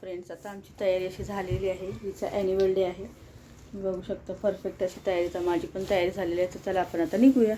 Friends आता आमची तयारी अशी झालेली आहे. हिचा ॲन्युअल डे आहे. बघू शकता परफेक्ट अशी तयारी तर माझी पण तयारी झालेली आहे. तर चला आपण आता निघूया.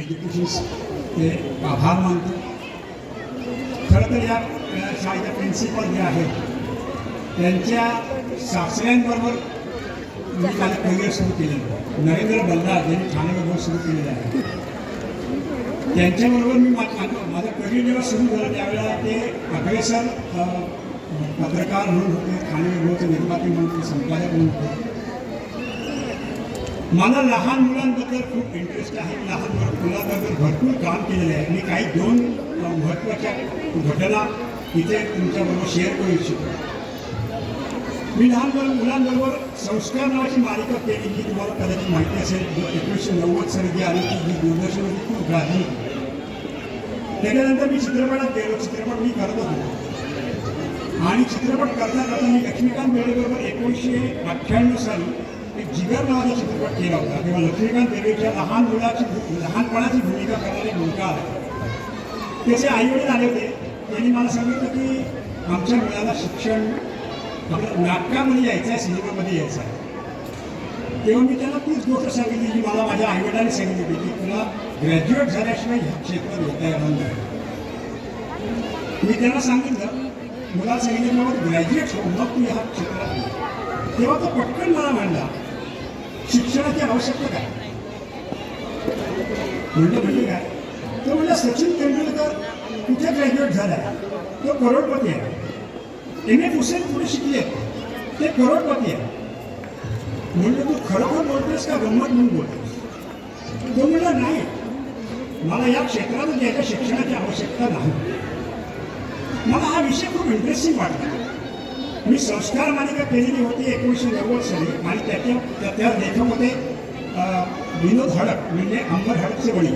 एज्युकेशन ते आभार मानतो. खरं तर या शाळेच्या प्रिन्सिपल जे आहेत त्यांच्या सासऱ्यांबरोबर मी त्याला करिअर सुरू केलेलं नरेंद्र बल्लाळ यांनी ठाणेबरोबर सुरू केलेलं आहे. त्यांच्याबरोबर मी माझं करिअर जेव्हा सुरू झालं त्यावेळेला ते अग्रेसर पत्रकार म्हणून होते ठाणे निर्माते म्हणून होते संपादक म्हणून होते. मला लहान मुलांबद्दल खूप इंटरेस्ट आहे. लहान मुलं- मुलांबद्दल भरपूर काम केलेलं आहे. मी काही दोन महत्त्वाच्या घटना इथे तुमच्याबरोबर शेअर करू इच्छितो. मी लहान मुलं- मुलांबरोबर संस्कार नावाची मालिका केली जी तुम्हाला कदाचित माहिती असेल. एकोणीसशे नव्वद साली जी आली ती दूरदर्शनमध्ये दूरदर्शनवरती खूप गाजली त्याच्यानंतर मी चित्रपटात गेलो. चित्रपट मी करत होतो. आणि चित्रपट करता करता मी लक्ष्मीकांत बेळेबरोबर एकोणीसशे अठ्ठ्याण्णव साली एक जिगर नावाचा चित्रपट केला होता. तेव्हा लक्ष्मीकांत बेर्डेच्या लहान मुलाची लहानपणाची भूमिका करणारे मुलगा आला त्याचे आईवडील आले होते. त्यांनी मला सांगितलं की आमच्या मुलाला शिक्षण आपलं नाटकामध्ये यायचं आहे सिनेमामध्ये यायचं आहे. तेव्हा मी त्यांना तीच गोष्ट सांगितली जी मला माझ्या आईवडिलांनी सांगितली होती की तुला ग्रॅज्युएट झाल्याशिवाय ह्या क्षेत्रात येता येणार नाही. मी त्यांना सांगितलं मुलाला सांगितलं मग ग्रॅज्युएट हो मग तू ह्या क्षेत्रात तेव्हा तो पटकन मला म्हणला शिक्षणाची आवश्यकता काय? म्हणलं म्हणजे काय? तो म्हणला सचिन तेंडुलकर कुठे ग्रॅज्युएट झाला तो करोडपती आहे. एम ए हुसेन पुढे शिकले ते करोडपती आहे. म्हणलं तू खरोखर बोलतोस का? गंमत म्हणून बोलतोस तो म्हणला नाही. मला या क्षेत्रात याच्या शिक्षणाची आवश्यकता नाही. मला हा विषय खूप इंटरेस्टिंग वाटला. मी संस्कार मालिका केलेली होती एकोणीसशे नव्वद साली. आणि त्याच्या त्या- त्या विनोद हडक म्हणजे अंबर हडकचे वडील.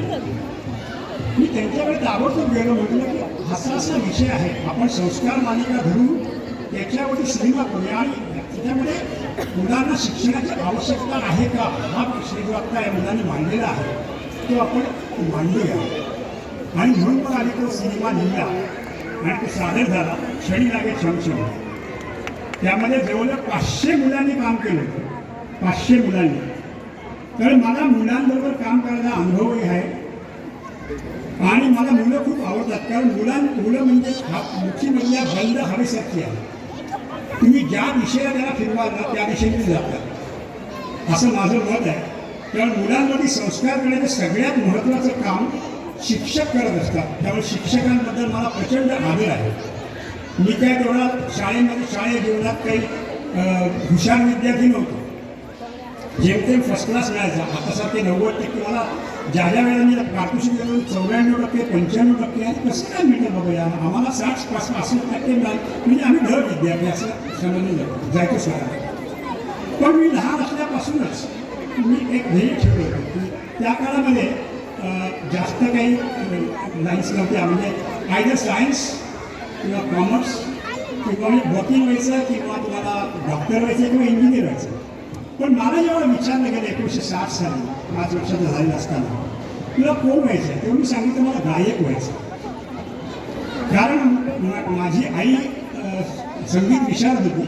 मी त्यांच्याकडे ताबडतोब गेलो. म्हटलं की असा असा विषय आहे. आपण संस्कार मालिका धरून त्याच्यावरती सिनेमा करूया. आणि त्याच्यामध्ये मुलांना शिक्षणाची आवश्यकता आहे का? हा विषय जो या मुलांनी मांडलेला आहे तो आपण मांडूया. आणि म्हणून मग आम्ही तो सिनेमा लिहिला. आणि तो सादर झाला. क्षणी लागे क्षण त्यामध्ये जवळजवळ पाचशे मुलांनी काम केलं. पाचशे मुलांनी. तर मला मुलांबरोबर काम करायचा अनुभवही आहे. आणि मला मुलं खूप आवडतात. कारण मुलां मुलं म्हणजे हा म्हणजे बंद हवेसारखी आहे. तुम्ही ज्या दिशेला त्याला फिरवाल ना त्या दिशेने ते जातात असं माझं मत आहे. कारण मुलांमध्ये संस्कार करण्याचं सगळ्यात महत्त्वाचं काम शिक्षक करत असतात. त्यामुळे शिक्षकांबद्दल मला प्रचंड आदर आहे. मी काय तेवढा शाळेमध्ये शाळे जीवनात काही हुशार विद्यार्थी नव्हतो. जेमतेम फर्स्ट क्लास मिळायचा. आता सारखे नव्वद टक्के मला ज्या ज्या वेळेला मी पारितोषिक देतो चौऱ्याण्णव टक्के पंच्याण्णव टक्के आहे कसं काय मिळतं बघूया या? आम्हाला साठ पाच पासष्ट टक्के मिळाले. म्हणजे आम्ही ढळ विद्यार्थी असं समजलं जातो जायचं शाळा पण मी लहान असल्यापासूनच मी एक ध्येय ठेवलं होतं की त्या काळामध्ये जास्त काही लाईन्स नव्हत्या म्हणजे आयदर सायन्स किंवा कॉमर्स किंवा मी वकील व्हायचं किंवा तुम्हाला डॉक्टर व्हायचं किंवा इंजिनियर व्हायचं. पण मला जेव्हा विचारलं गेलं एकोणीसशे साठ साली पाच वर्षाचं झालेलं असताना तुला कोण व्हायचं? आहे तेव्हा मी सांगितलं मला गायक व्हायचं. कारण माझी आई संगीत विशारद होती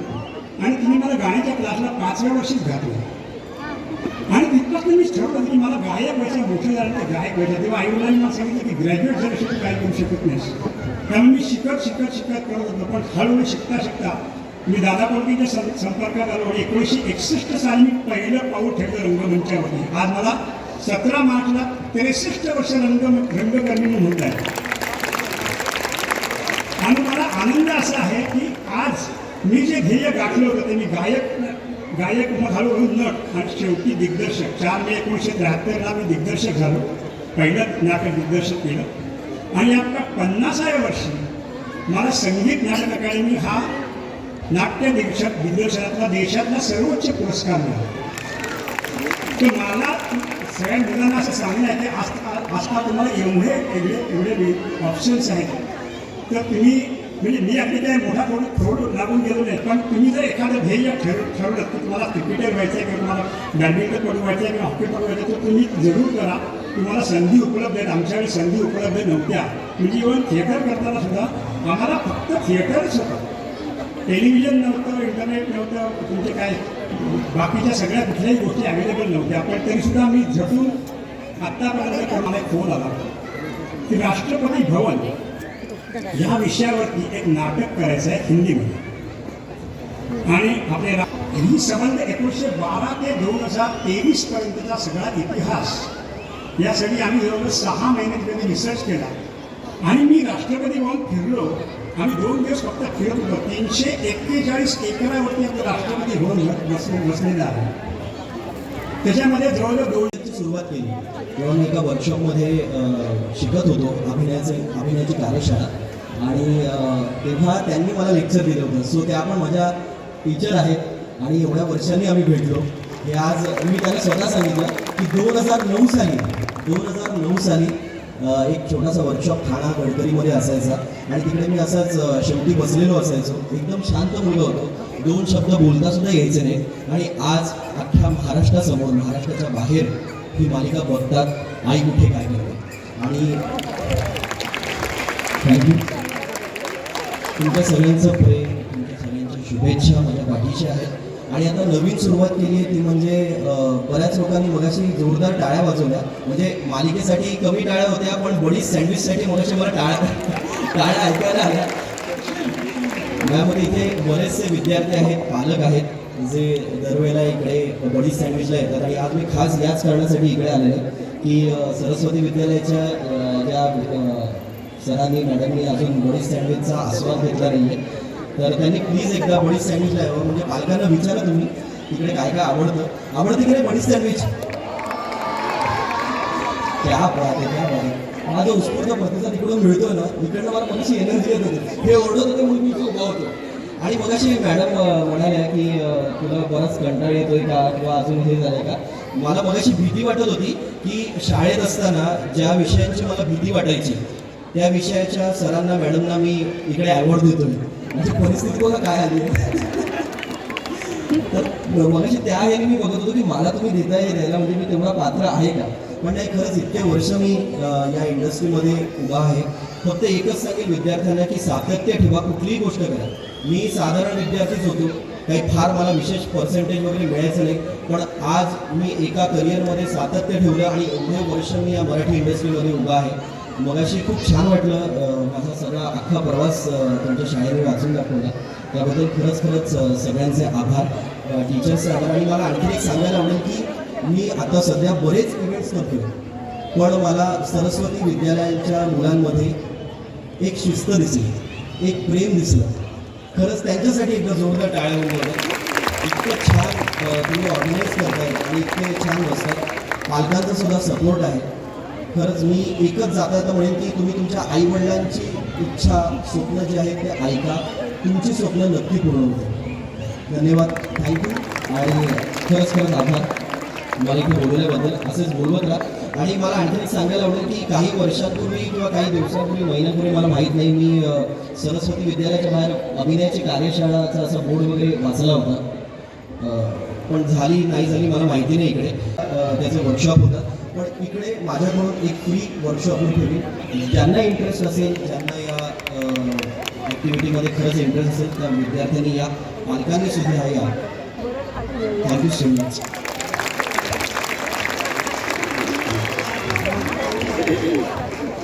आणि तिने मला गाण्याच्या क्लासला पाचव्या वर्षीच घातलं. आणि मीच ठरवलं की मला गायक व्हायचं मोठं झालं तर गायक व्हायचं. तेव्हा आई वडिलांनी मला सांगितलं की ग्रॅज्युएट झाल्याशिवाय काय करू शकत नाही शिकत शिकत शिकत करत होतो पण हळूहळू शिकता शिकता. मी दादा कोळकीच्या सं संपर्कात आलो आणि एकोणीसशे एकसष्ट साली मी पहिलं पाऊल ठेवलं रंगमंचामध्ये आज मला सतरा मार्चला त्रेसष्ट वर्ष रंग रंगकर्मी म्हणून होत आहे. आणि मला आनंद असा आहे की आज मी जे ध्येय गाठलं होतं ते मी गायक गायक मग हळूहळू नट आणि शेवटी दिग्दर्शक. चार मे एकोणीसशे त्र्याहत्तरला मी दिग्दर्शक झालो. पहिलं नाटक दिग्दर्शक केलं. आणि आता पन्नासाव्या वर्षी मला संगीत नाटक अकादमी हा नाट्य दिग्दर्शक दिग्दर्शनातला देशातला सर्वोच्च पुरस्कार मिळाला. मला सगळ्या मुलांना असं सांगणं आहे की आज आजकाल तुम्हाला एवढे एवढे एवढे ऑप्शन्स आहेत. तर तुम्ही म्हणजे मी आपली काय मोठा थोडं थोडं लागून गेलो नाही पण तुम्ही जर एखादं ध्येय ठर ठरवलं की तुम्हाला क्रिकेटर व्हायचं आहे किंवा तुम्हाला बॅडमिंटनपटू व्हायचं आहे किंवा हॉकीपटू व्हायचं आहे तर तुम्ही जरूर करा. तुम्हाला संधी उपलब्ध आहेत आमच्याकडे संधी उपलब्ध नव्हत्या. म्हणजे इव्हन थिएटर करताना सुद्धा आम्हाला फक्त थिएटरच होतं. टेलिव्हिजन नव्हतं इंटरनेट नव्हतं तुमचे काय? बाकीच्या सगळ्या कुठल्याही गोष्टी अवेलेबल नव्हत्या. पण तरीसुद्धा मी झटून आत्तापर्यंत मला एक फोन आला. की राष्ट्रपती भवन या विषयावरती एक नाटक करायचं आहे हिंदीमध्ये आणि आपले रा- ही संबंध एकोणीसशे बारा ते दोन हजार तेवीस पर्यंतचा सगळा इतिहास. यासाठी आम्ही जवळजवळ सहा महिने त्यांनी रिसर्च केला. आणि मी राष्ट्रपती म्हणून फिरलो. आम्ही दोन दिवस फक्त फिरत होतो तीनशे एक्केचाळीस एकरावरती आपलं राष्ट्रपती भवन बसले बसलेलं आहे. त्याच्यामध्ये जवळजवळ दोन सुरुवात केली. तेव्हा मी एका वर्कशॉपमध्ये शिकत होतो अभिनयाचे अभिनयाची कार्यशाळा. आणि तेव्हा त्यांनी मला लेक्चर दिलं होतं. सो त्या पण माझ्या टीचर आहेत. आणि एवढ्या वर्षांनी आम्ही भेटलो. हे आज मी त्यांना स्वतः सांगितलं की दोन हजार नऊ साली दोन हजार नऊ साली एक छोटासा वर्कशॉप ठाणा गडकरीमध्ये असायचा. आणि तिकडे मी असाच शेवटी बसलेलो असायचो. एकदम शांत मुलगा होतो. दोन शब्द बोलता सुद्धा यायचे नाही आणि आज अख्ख्या महाराष्ट्रासमोर महाराष्ट्राच्या बाहेर ही मालिका बघतात आई कुठे काय करते. आणि थँक्यू तुमच्या सगळ्यांचं प्रेम तुमच्या सगळ्यांच्या शुभेच्छा माझ्या पाठीशी आहेत. आणि आता नवीन सुरुवात केली आहे ती म्हणजे बऱ्याच लोकांनी मगाशी जोरदार टाळ्या वाजवल्या. म्हणजे मालिकेसाठी कमी टाळ्या होत्या पण बडी सँडविचसाठी मगाशी मला टाळ्या टाळ्या ऐकायला आल्या. यामध्ये इथे बरेचसे विद्यार्थी आहेत पालक आहेत जे दरवेळेला इकडे बडी सँडविचला येतात. आणि आज मी खास याच कारणासाठी इकडे आलेलो आहे की सरस्वती विद्यालयाच्या ज्या सरांनी मॅडमनी अजून बडी सँडविचचा आस्वाद घेतला नाही आहे तर त्यांनी प्लीज एकदा बडी सँडविच द्यावं म्हणजे पालकांना विचारा तुम्ही. तिकडे काय काय आवडतं. आवडतं की नाही बडी सँडविच त्या बात आहे त्या बात माझा उत्स्फूर्त प्रतिसाद इकडून मिळतोय ना. इकडनं मला मगाशी एनर्जी येत होती. हे ओरडत होते म्हणून मी इथे उभा होतो. आणि मगाशी मॅडम म्हणाल्या की तुला बराच कंटाळ येतोय का? किंवा अजून हे झालंय का? मला मगाशी भीती वाटत होती की शाळेत असताना ज्या विषयांची मला भीती वाटायची त्या विषयाच्या सरांना मॅडमना मी इकडे अवॉर्ड देतोय. म्हणजे परिस्थिती बघा काय आली आहे तर मगाशी त्या ह्याने मी बघत होतो की मला तुम्ही देताय द्यायला म्हणजे मी तेवढा पात्र आहे का? पण नाही खरंच इतके वर्ष मी या इंडस्ट्रीमध्ये उभा आहे. फक्त एकच सांगेल विद्यार्थ्यांना की सातत्य ठेवा कुठलीही गोष्ट करा. मी साधारण विद्यार्थीच होतो काही फार मला विशेष पर्सेंटेज वगैरे मिळायचं नाही. पण आज मी एका करिअरमध्ये सातत्य ठेवलं आणि एवढे वर्ष मी या मराठी इंडस्ट्रीमध्ये उभा आहे. मगाशी खूप छान वाटलं माझा सगळा अख्खा प्रवास तुमच्या शाळेने वाचून दाखवला. त्याबद्दल खरंच खरंच सगळ्यांचे आभार. टीचर्सचे आभार. आणि मला आणखी एक सांगायला आवडेल की मी आता सध्या बरेच इव्हेंट्स करतो पण मला सरस्वती विद्यालयाच्या मुलांमध्ये एक शिस्त दिसली एक प्रेम दिसलं. खरंच त्यांच्यासाठी एकदा जोरदार टाळ्या होऊन इतकं छान तुम्ही ऑर्गनाईज करताय आणि इतके छान बसतात पालकांचा सुद्धा सपोर्ट आहे. खरंच मी एकच जाता म्हणेन की तुम्ही तुमच्या आईवडिलांची इच्छा स्वप्न जे आहे ते ऐका. तुमची स्वप्न नक्की पूर्ण होते धन्यवाद. थँक्यू आणि खरंच खरंच आभार. मला इथे बोलवल्याबद्दल असेच बोलवत राहा. आणि मला आणखी एक सांगायला आवडेल की काही वर्षापूर्वी किंवा काही दिवसापूर्वी महिन्यापूर्वी मला माहीत नाही. मी सरस्वती विद्यालयाच्या बाहेर अभिनयाची कार्यशाळाचा असा बोर्ड वगैरे वाचला होता. पण झाली नाही झाली मला माहिती नाही इकडे. त्याचं त्याचे वर्कशॉप होतं. इकडे माझ्याकडून एक फ्री वर्कशॉप मी ठेवली ज्यांना इंटरेस्ट असेल ज्यांना या ॲक्टिव्हिटीमध्ये खरंच इंटरेस्ट असेल त्या विद्यार्थ्यांनी या पालकांनी सुद्धा या thank you so much Thank you.